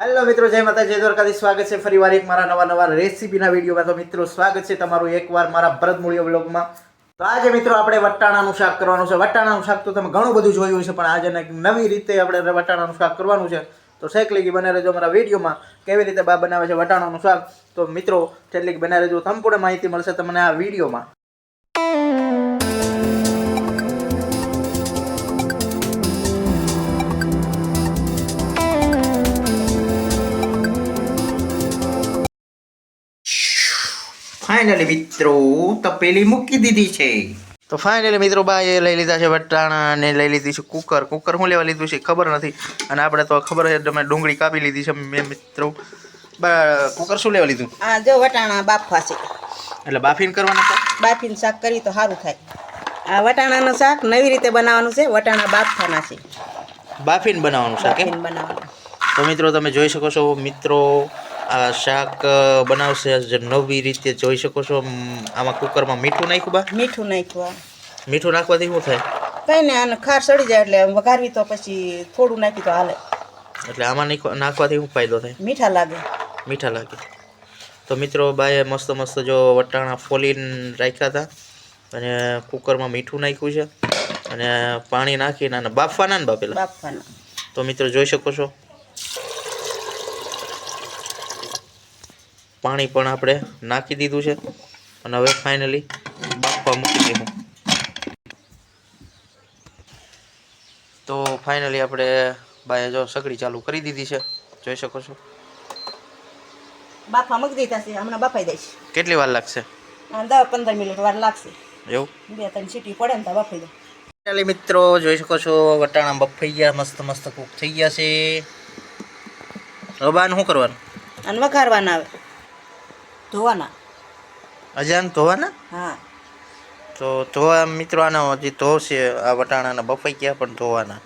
Hello મિત્રો, જય માતા જય દ્વારકાથી સ્વાગત છે ફરીવાર એક મારા નવા નવા રેસીપીના વિડીયોમાં. તો મિત્રો, સ્વાગત છે તમારું એકવાર મારા ભરત મૂળિયો બ્લોગમાં તો આજે મિત્રો, આપણે વટાણાનું શાક કરવાનું છે. વટાણાનું શાક તો તમે ઘણું બધું જોયું છે પણ આજે એક નવી રીતે આપણે વટાણાનું શાક કરવાનું છે. તો શેક લીગી બને રહેજો મારા વિડીયોમાં કેવી રીતે બા બનાવે છે વટાણાનું શાક. તો મિત્રો કેટલીક બનાવી રહેજો, સંપૂર્ણ માહિતી મળશે તમને આ વિડીયોમાં. ફાઇનલી મિત્રો તપેલી મૂકી દીધી છે. તો ફાઇનલી મિત્રો બાય લઈ લીધા છે વટાણા ને લઈ લીધી છે કુકર. કુકર શું લેવા લીધું છે ખબર નથી. અને આપણે તો ખબર છે તમે ડુંગળી કાપી લીધી છે મેં મિત્રો. બા કુકર શું લેવા લીધું? આ જો વટાણા બાફવા છે. એટલે બાફીને કરવાના છે બાફીને શાક કરી તો સારું થાય. આ વટાણાનું શાક નવી રીતે બનાવવાનું છે વટાણા બાફવાના છે. બાફીને બનાવવાનું શાક એમ? બાફીને બનાવવાનું. તો મિત્રો તમે જોઈ શકો છો મિત્રો આ શાક બનાવશે જે નવી રીતે જોઈ શકો છો. આમાં કુકરમાં મીઠું નાખ્યું બા? મીઠું નાખ્યું મીઠું નાખવાથી શું થાય? કઈ ને આને ખાર સડી જાય એટલે વઘારવી તો પછી થોડું નાખી તો હાલે. એટલે આમાં નાખવા- નાખવાથી શું ફાયદો થાય? મીઠા લાગે. મીઠા લાગે. તો મિત્રો બાએ મસ્ત મસ્ત જો વટાણા ફોલીને રાખ્યા હતા. અને કુકરમાં મીઠું નાખ્યું છે. અને પાણી નાખીને અને બાફવાના ને બાપેલા બાફવાના. તો મિત્રો જોઈ શકો છો. પાણી પણ આપણે નાખી દીધું છે. અને હવે ફાઇનલી બાફવા મૂકી દઈશું તો ફાઇનલી આપણે બાએ જો સગડી ચાલુ કરી દીધી છે. જોઈ શકો છો. બાફવા મૂકી દીધા છે. હમણાં બફાઈ દઈશ. કેટલી વાર લાગશે? દસ પંદર મિનિટ વાર લાગશે. એવું? બે ત્રણ સીટી પડે ને તો બફાઈ જાય ફાઇનલી મિત્રો જોઈ શકો છો વટાણા બફાઈ ગયા મસ્ત મસ્ત કૂક થઈ ગયા છે. હવે બાને શું કરવાનું? અને વઘારવાના આવે. ધોવાના. અજાન ધોવાના? હા. તો ધોવા મિત્રો આનો હજી ધોશે આ વટાણાના બફાઈ ગયા પણ ધોવાના.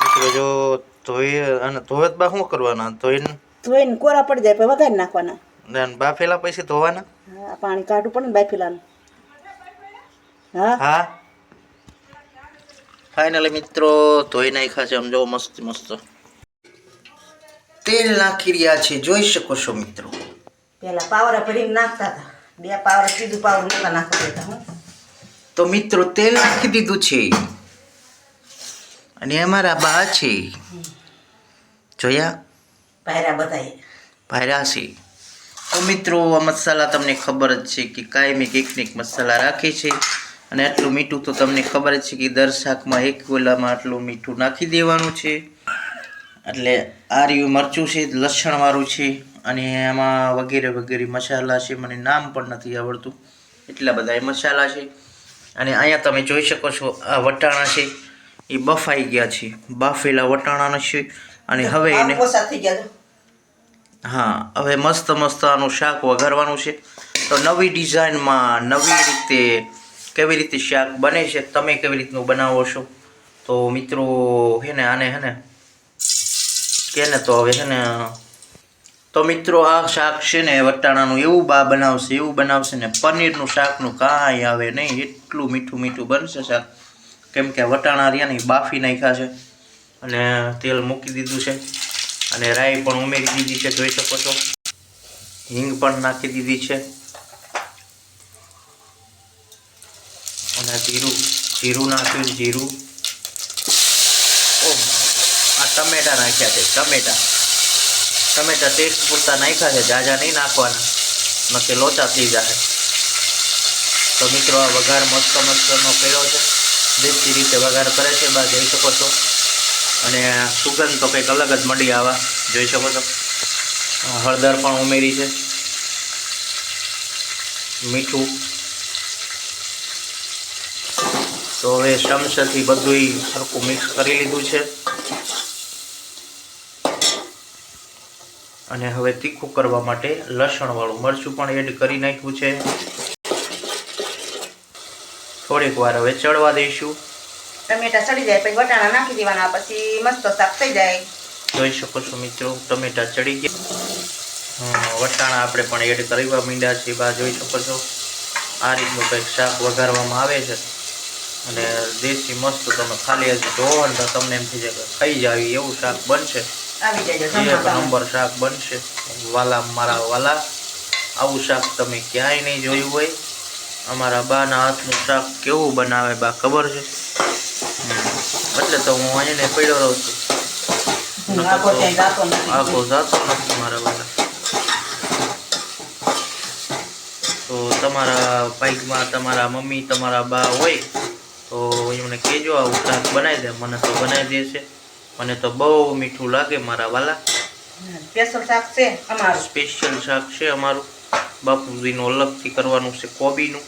મિત્રો જો ધોઈ અને ધોવે બા શું કરવાના? ધોઈને ધોઈને કોરા પડી જાય પછી વઘારી નાખવાના. ને બાફેલા પછી ધોવાના? હા પાણી કાઢવું પડે ને બાફેલાનું. હા? હા. ફાઇનલી મિત્રો ધોઈ નાખ્યા છે આમ જો મસ્ત મસ્ત. તેલ નાખી રહ્યા છે. જોઈ શકો છો મિત્રો. પેલા પાવરા ભરીને નાખતા હતા. બે પાવરા સીધું પાવર નતા નાખવા દેતા હું તો મિત્રો તેલ નાખી દીધું છે. અને અમારા બા છે. જોયા? પાયરા બધા ભાર્યા છે. તો મિત્રો આ મસાલા તમને ખબર જ છે કે કાયમી એક ને કંઈક મસાલા રાખે છે. અને આટલું મીઠું તો તમને ખબર જ છે કે દર શાકમાં એક ગોલામાં આટલું મીઠું નાખી દેવાનું છે. એટલે આ રહ્યું મરચું છે લસણવાળું છે અને એમાં વગેરે વગેરે મસાલા છે મને નામ પણ નથી આવડતું. એટલા બધા એ મસાલા છે. અને અહીંયા તમે જોઈ શકો છો આ વટાણા છે એ બફાઈ ગયા છે. બાફેલા વટાણાના છે અને હવે એને. હા હવે મસ્ત મસ્ત આનું શાક વઘારવાનું છે. તો નવી ડિઝાઇનમાં નવી રીતે કેવી રીતે શાક બને છે તમે કેવી રીતનું બનાવો છો? તો મિત્રો હે ને આને હે ને? કે તો હવે છે ને, તો મિત્રો આ શાક છે ને વટાણાનું એવું બા બનાવશે, એવું બનાવશે ને પનીરનું શાકનું કાંઈ આવે નહીં, એટલું મીઠું મીઠું બનશે શાક. કેમ કે વટાણા રહ્યા ને બાફી નાખ્યા છે અને તેલ મૂકી દીધું છે અને રાઈ પણ ઉમેરી દીધી છે, જોઈ શકો છો. હિંગ પણ નાખી દીધી છે. અને જીરું જીરું નાખ્યું, જીરું. ઓહ. ટમેટા નાખ્યા છે, ટમેટા. ટમેટા ટેસ્ટ પૂરતા નાખ્યા છે, જાજા નહીં નાખવાના. નકે લોચા થઈ જાય તો મિત્રો, આ વઘાર મસ્ત મસ્તનો કર્યો છે. દેશી રીતે વઘાર કરે છે, બા, જોઈ શકો છો. અને સુગંધ તો કંઈક અલગ જ મળી આવા. જોઈ શકો છો. હળદર પણ ઉમેરી છે. મીઠું. તો હવે ચમચાથી બધુંય સરખું મિક્સ કરી લીધું છે. અને હવે તીખું કરવા માટે લસણવાળું મરચું પણ એડ કરી નાખ્યું છે. થોડીક વાર હવે ચડવા દઈશું. ટમેટા ચડી જાય પછી વટાણા નાખી દેવાના પછી મસ્ત શાક થઈ જાય. જોઈ શકો છો મિત્રો ટમેટા ચડી ગયા. વટાણા આપણે પણ એડ કરવા માંડ્યા છીએ બા જોઈ શકો છો. આ રીતનું કંઈક શાક વઘારવામાં આવે છે. અને દેશી મસ્ત તમે ખાલી હજી જોવો ને તમને એમ થઈ જાય કે ખાઈ જાવી એવું શાક બનશે. આવી જાય એક નંબર શાક બનશે. વાલા મારા વાલા આવું શાક તમે ક્યાંય નહીં જોયું હોય. અમારા બાના હાથનું શાક કેવું બનાવે બા ખબર છે? એટલે તો હું અહીંને પડ્યો રહું છું. આખો જાતો નથી. મારા વાલા. તો તમારા બાઈકમાં તમારા મમ્મી તમારા બા હોય તો એમને કહેજો આવું શાક બનાવી દે. મને તો બનાવી દેશે. મને તો બહુ મીઠું લાગે મારા વાલા. સ્પેશિયલ શાક છે અમારું. સ્પેશિયલ શાક છે અમારું. બાપુજીનું અલગથી કરવાનું છે કોબીનું.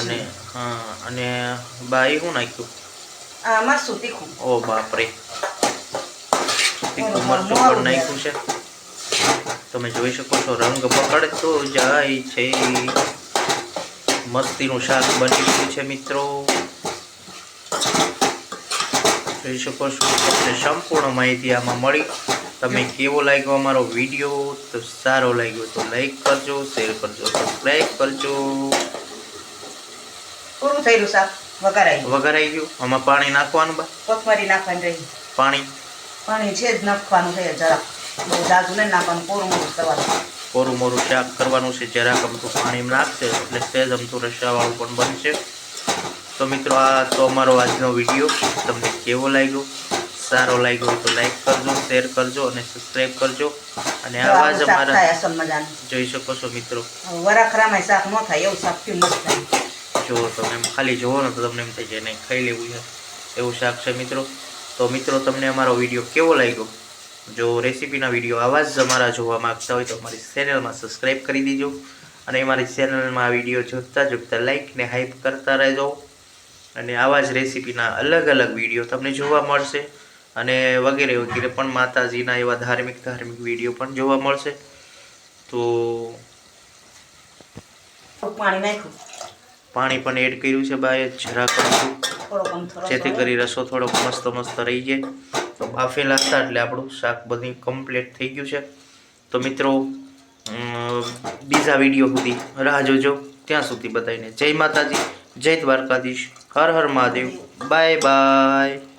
અને હા અને બા એ શું નાખ્યું? આ મરચું તીખું. ઓ બાપરે. તીખું મરચું પણ નાખ્યું છે. તમે જોઈ શકો છો રંગ પકડતો જાય છે. મસ્તીનું શાક બની ગયું છે મિત્રો. જોઈ શકો છો. તમને સંપૂર્ણ માહિતી આમાં મળી. તમે કેવો લાગ્યો અમારો વીડિયો? તો સારો લાગ્યો તો લાઈક કરજો શેર કરજો સબસ્ક્રાઈબ કરજો. પૂરું થયેલું સાહેબ વઘારાઈ વઘારાઈ ગયું. આમાં પાણી નાખવાનું બા? કોથમરી નાખવાની રહી. પાણી? પાણી છે જ નાખવાનું છે જરા. બહુ જાજુ નહીં નાખવાનું પૂરું મોરું કરવાનું. કોરું મોરું શાક કરવાનું છે. જરાક અમથું પાણી નાખશે એટલે સહેજ અમથું રસાવાળું પણ બનશે. તો મિત્રો આ તો અમારો આજનો વીડિયો. તમને કેવો લાગ્યો? સારો લાગ્યો હોય તો લાઈક કરજો શેર કરજો અને સબસ્ક્રાઈબ કરજો. અને આવા જ અમારા જોઈ શકો છો મિત્રો. વરાખરામાં શાક ન થાય એવું શાક મસ્ત જો તમે ખાલી જોવો ને તો તમને એમ થાય છે નહીં ખાઈ લેવું છે. એવું શાક છે મિત્રો. તો મિત્રો તમને અમારો વીડિયો કેવો લાગ્યો? જો રેસીપીના વીડિયો આવા જ અમારા જોવા માગતા હોય તો અમારી ચેનલમાં સબસ્ક્રાઈબ કરી દીજો. અને અમારી ચેનલમાં આ વીડિયો જોતા જોતા લાઈક ને હાઈપ કરતા રહેજો. અને આવા જ રેસીપીના અલગ અલગ વીડિયો તમને જોવા મળશે. અને વગેરે વગેરે પણ માતાજીના એવા ધાર્મિક ધાર્મિક વીડિયો પણ જોવા મળશે. તો પાણી નાખ્યું. પાણી પણ એડ કર્યું છે બાય જરા કરશું. જેથી કરી રસો થોડોક મસ્ત મસ્ત રહી જાય. તો બાફેલા હતા એટલે આપણું શાક બધી કમ્પ્લીટ થઈ ગયું છે. તો મિત્રો બીજા વીડિયો સુધી રાહ જોજો. ત્યાં સુધી બધાને જય માતાજી જય દ્વારકાધીશ. હર હર મહાદેવ. Bye bye.